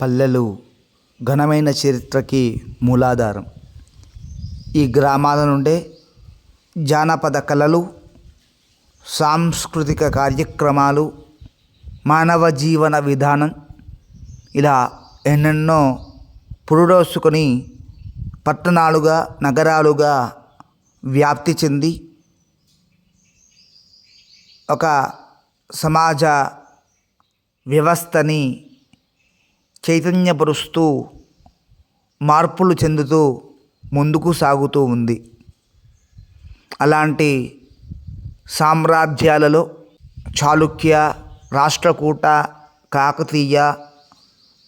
పల్లెలు ఘనమైన చరిత్రకి మూలాధారం. ఈ గ్రామాల నుండే జానపద కళలు సాంస్కృతిక కార్యక్రమాలు మానవ జీవన విధానం ఇలా ఎన్నెన్నో పురుడోసుకొని పట్టణాలుగా నగరాలుగా వ్యాప్తి చెంది ఒక సమాజ వ్యవస్థని చైతన్యపరుస్తూ మార్పులు చెందుతూ ముందుకు సాగుతూ ఉంది. అలాంటి సామ్రాజ్యాలలో చాళుక్య రాష్ట్రకూట కాకతీయ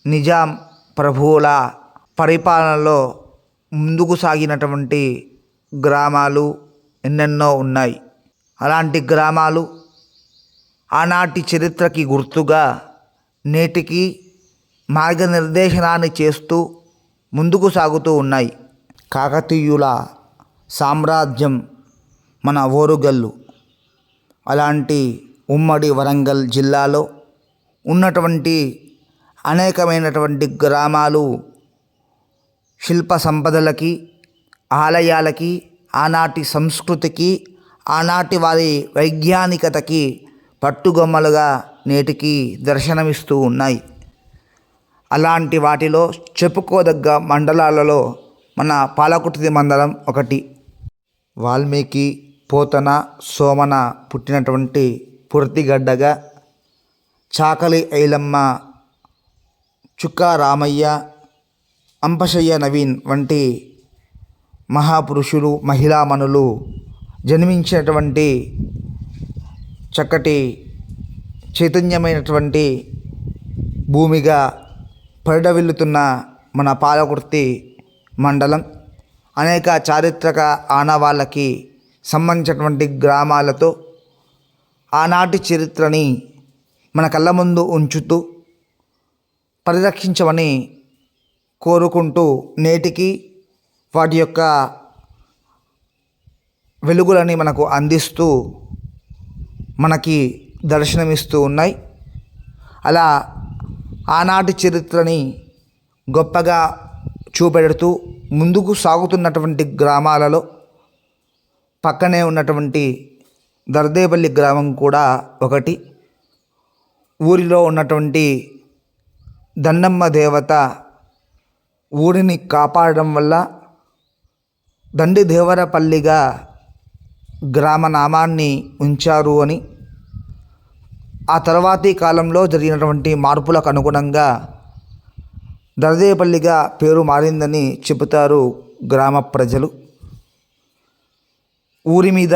నిజాం ప్రభువుల పరిపాలనలో ముందుకు సాగినటువంటి గ్రామాలు ఎన్నెన్నో ఉన్నాయి. అలాంటి గ్రామాలు ఆనాటి చరిత్రకి గుర్తుగా నేటికి మార్గనిర్దేశనాన్ని చేస్తూ ముందుకు సాగుతూ ఉన్నాయి. కాకతీయుల సామ్రాజ్యం మన ఓరుగల్లు. అలాంటి ఉమ్మడి వరంగల్ జిల్లాలో ఉన్నటువంటి అనేకమైనటువంటి గ్రామాలు శిల్ప సంపదలకి ఆలయాలకి ఆనాటి సంస్కృతికి ఆనాటి వారి వైజ్ఞానికతకి పట్టుగొమ్మలుగా నేటికి దర్శనమిస్తూ ఉన్నాయి. అలాంటి వాటిలో చెప్పుకోదగ్గ మండలాలలో మన పాలకుర్తి మండలం ఒకటి. వాల్మీకి పోతన సోమన పుట్టినటువంటి పుర్తిగడ్డగా చాకలి ఐలమ్మ చుక్కా రామయ్య అంపశయ్య నవీన్ వంటి మహాపురుషులు మహిళామణులు జన్మించినటువంటి చక్కటి చైతన్యమైనటువంటి భూమిగా పరిడవిల్లుతున్న మన పాలకుర్తి మండలం. అనేక చారిత్రక ఆనవాళ్ళకి సంబంధించినటువంటి గ్రామాలతో ఆనాటి చరిత్రని మన కళ్ళ ముందు ఉంచుతూ పరిరక్షించమని కోరుకుంటూ నేటికి వాటి యొక్క వెలుగులని మనకు అందిస్తూ మనకి దర్శనమిస్తూ ఉన్నాయి. అలా ఆనాటి చరిత్రని గొప్పగా చూపెడుతూ ముందుకు సాగుతున్నటువంటి గ్రామాలలో పక్కనే ఉన్నటువంటి దర్దేపల్లి గ్రామం కూడా ఒకటి. ఊరిలో ఉన్నటువంటి దండమ్మ దేవత ఊరిని కాపాడడం వల్ల దండి దేవరపల్లిగా గ్రామనామాన్ని ఉంచారు అని ఆ తర్వాతి కాలంలో జరిగినటువంటి మార్పులకు అనుగుణంగా దరదేపల్లిగా పేరు మారిందని చెబుతారు గ్రామ ప్రజలు. ఊరి మీద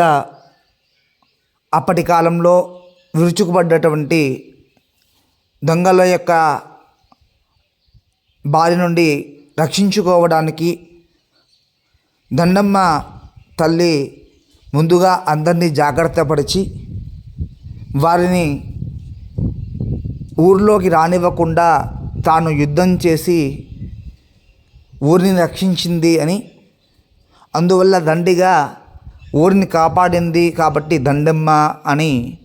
అప్పటి కాలంలో విరుచుకుపడ్డటువంటి దొంగల యొక్క బారి నుండి రక్షించుకోవడానికి దండమ్మ తల్లి ముందుగా అందరినీ జాగ్రత్తపరిచి వారిని ఊర్లోకి రానివ్వకుండా తాను యుద్ధం చేసి ఊరిని రక్షించింది అని. అందువల్ల దండిగా ఊరిని కాపాడింది కాబట్టి దండమ్మ అని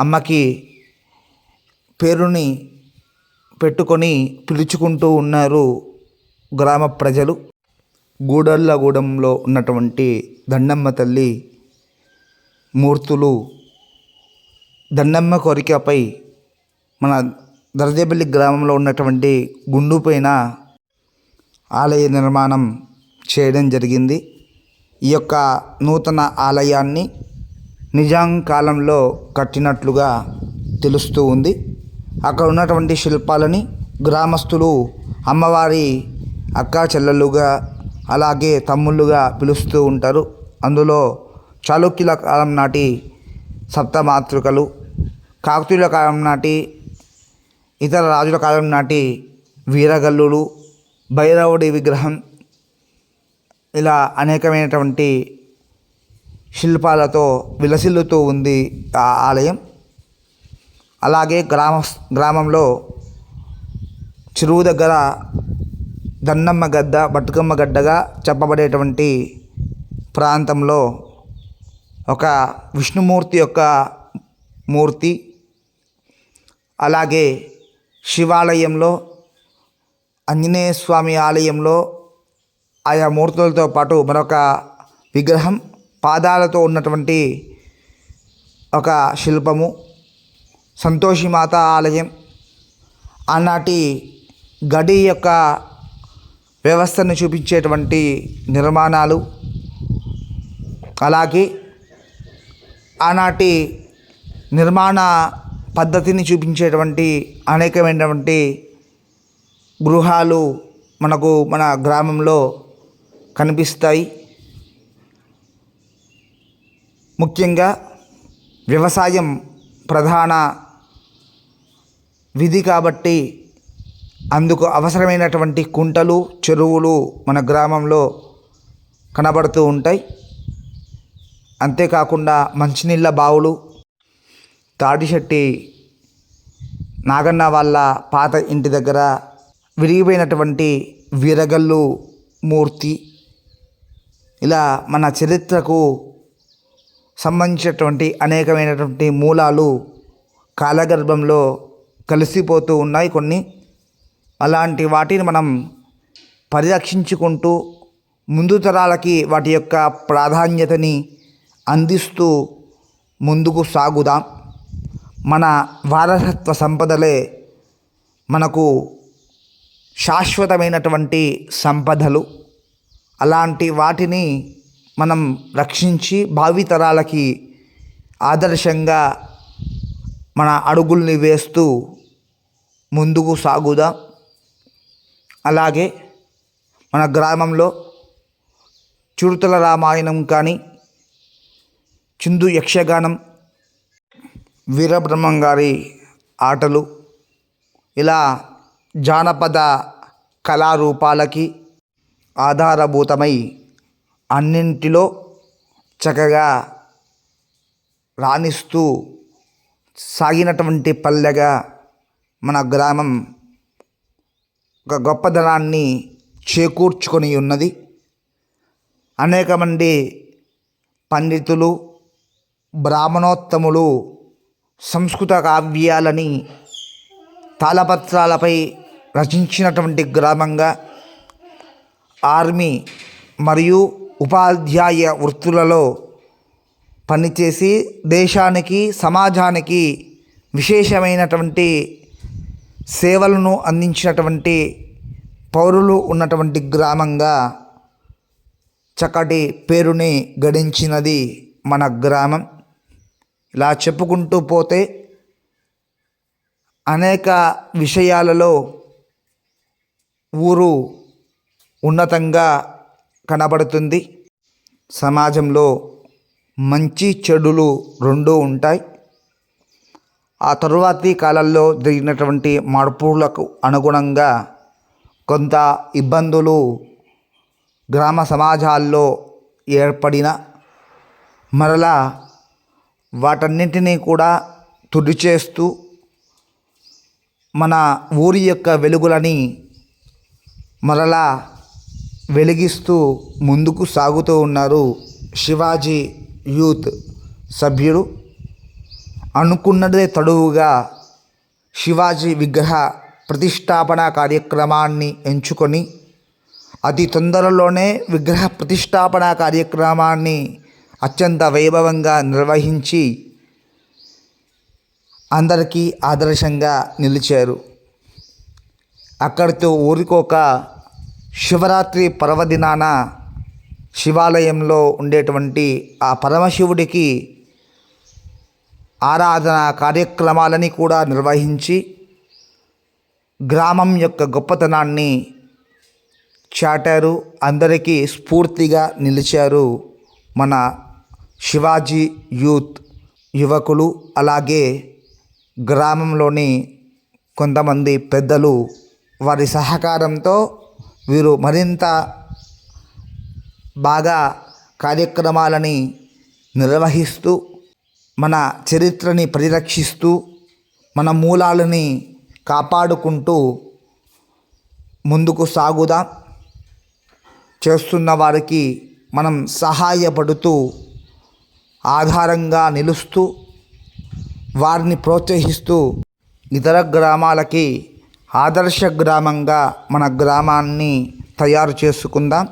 అమ్మకి పేరుని పెట్టుకొని పిలుచుకుంటూ ఉన్నారు గ్రామ ప్రజలు. గూడళ్ళగూడెంలో ఉన్నటువంటి దండమ్మ తల్లి మూర్తులు దండమ్మ కోరికపై మన దరదేపల్లి గ్రామంలో ఉన్నటువంటి గుండు పైన ఆలయ నిర్మాణం చేయడం జరిగింది. ఈ యొక్క నూతన ఆలయాన్ని నిజాం కాలంలో కట్టినట్లుగా తెలుస్తూ ఉంది. అక్కడ ఉన్నటువంటి శిల్పాలని గ్రామస్తులు అమ్మవారి అక్కా చెల్లెలుగా అలాగే తమ్ముళ్ళుగా పిలుస్తూ ఉంటారు. అందులో చాళుక్యుల కాలం నాటి సప్తమాతృకలు కాకతీయుల కాలం నాటి ఇతర రాజుల కాలం నాటి వీరగల్లులు భైరవుడి విగ్రహం ఇలా అనేకమైనటువంటి శిల్పాలతో విలసిల్లుతూ ఉంది ఆ ఆలయం. అలాగే గ్రామ గ్రామంలో చెరువు దగ్గర దండమ్మ గద్ద బతుకమ్మ గడ్డగా చెప్పబడేటువంటి ప్రాంతంలో ఒక విష్ణుమూర్తి యొక్క మూర్తి అలాగే శివాలయంలో ఆంజనేయ స్వామి ఆలయంలో ఆయా మూర్తులతో పాటు మరొక విగ్రహం పాదాలతో ఉన్నటువంటి ఒక శిల్పము సంతోషిమాత ఆలయం. ఆనాటి గడి యొక్క వ్యవస్థను చూపించేటువంటి నిర్మాణాలు. అలాగే ఆనాటి నిర్మాణ పద్ధతిని చూపించేటువంటి అనేకమైనటువంటి గృహాలు మనకు మన గ్రామంలో కనిపిస్తాయి. ముఖ్యంగా వ్యవసాయం ప్రధాన విధి కాబట్టి అందుకు అవసరమైనటువంటి కుంటలు చెరువులు మన గ్రామంలో కనబడుతూ ఉంటాయి. అంతేకాకుండా మంచినీళ్ళ బావులు తాడిశెట్టి నాగన్న వాళ్ళ పాత ఇంటి దగ్గర విరిగిపోయినటువంటి వీరగల్లు మూర్తి ఇలా మన చరిత్రకు సంబంధించినటువంటి అనేకమైనటువంటి మూలాలు కాలగర్భంలో కలిసిపోతూ ఉన్నాయి కొన్ని. అలాంటి వాటిని మనం పరిరక్షించుకుంటూ ముందు తరాలకి వాటి యొక్క ప్రాధాన్యతని అందిస్తూ ముందుకు సాగుదాం. మన వారసత్వ సంపదలే మనకు శాశ్వతమైనటువంటి సంపదలు. అలాంటి వాటిని మనం రక్షించి భావితరాలకి ఆదర్శంగా మన అడుగుల్ని వేస్తూ ముందుకు సాగుదాం. అలాగే మన గ్రామంలో చిరుతల రామాయణం కానీ చిందు యక్షగానం వీరబ్రహ్మం గారి ఆటలు ఇలా జానపద కళారూపాలకి ఆధారభూతమై అన్నింటిలో చక్కగా రాణిస్తూ సాగినటువంటి పల్లెగా మన గ్రామం ఒక గొప్పదనాన్ని చేకూర్చుకొని ఉన్నది. అనేక మంది పండితులు బ్రాహ్మణోత్తములు సంస్కృత కావ్యాలని తాళపత్రాలపై రచించినటువంటి గ్రామంగా ఆర్మీ మరియు ఉపాధ్యాయ వృత్తులలో పనిచేసి దేశానికి సమాజానికి విశేషమైనటువంటి సేవలను అందించినటువంటి పౌరులు ఉన్నటువంటి గ్రామంగా చక్కటి పేరుని గడించినది మన గ్రామం. ఇలా చెప్పుకుంటూ పోతే అనేక విషయాలలో ఊరు ఉన్నతంగా కనబడుతుంది. సమాజంలో మంచి చెడులు రెండూ ఉంటాయి. ఆ తరువాతి కాలంలో జరిగినటువంటి మార్పులకు అనుగుణంగా కొంత ఇబ్బందులు గ్రామ సమాజాల్లో ఏర్పడిన మరలా వాటన్నింటినీ కూడా తుడిచేస్తూ మన ఊరి యొక్క వెలుగులని మరలా వెలిగిస్తూ ముందుకు సాగుతూ ఉన్నారు శివాజీ యూత్ సభ్యుడు అనుకున్నదే తడువుగా శివాజీ విగ్రహ ప్రతిష్టాపన కార్యక్రమాన్ని ఎంచుకొని అతి తొందరలోనే విగ్రహ ప్రతిష్టాపన కార్యక్రమాన్ని అత్యంత వైభవంగా నిర్వహించి అందరికీ ఆదర్శంగా నిలిచారు. అక్కడితో ఊరికొక శివరాత్రి పర్వదినాన శివాలయంలో ఉండేటువంటి ఆ పరమశివుడికి ఆరాధన కార్యక్రమాలని కూడా నిర్వహించి గ్రామం యొక్క గొప్పతనాన్ని చాటారు. అందరికీ స్ఫూర్తిగా నిలిచారు మన శివాజీ యూత్ యువకులు అలాగే గ్రామంలోని కొంతమంది పెద్దలు వారి సహకారంతో వీరు మరింత బాగా కార్యక్రమాలని నిర్వహిస్తూ మన చరిత్రని పరిరక్షిస్తూ మన మూలాలని కాపాడుకుంటూ ముందుకు సాగుదాం. చేస్తున్న వారికి మనం సహాయపడుతూ ఆధారంగా నిలుస్తూ వారిని ప్రోత్సహిస్తూ ఇతర గ్రామాలకి ఆదర్శ గ్రామంగా మన గ్రామాన్ని తయారు చేసుకుందాం.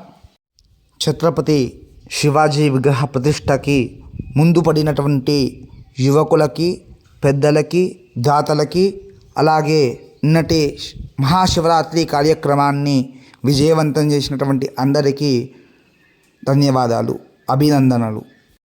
ఛత్రపతి శివాజీ విగ్రహ ప్రతిష్టకి ముందు పడినటువంటి యువకులకి పెద్దలకి దాతలకి అలాగే నిన్నటి మహాశివరాత్రి కార్యక్రమాన్ని విజయవంతం చేసినటువంటి అందరికీ ధన్యవాదాలు అభినందనలు.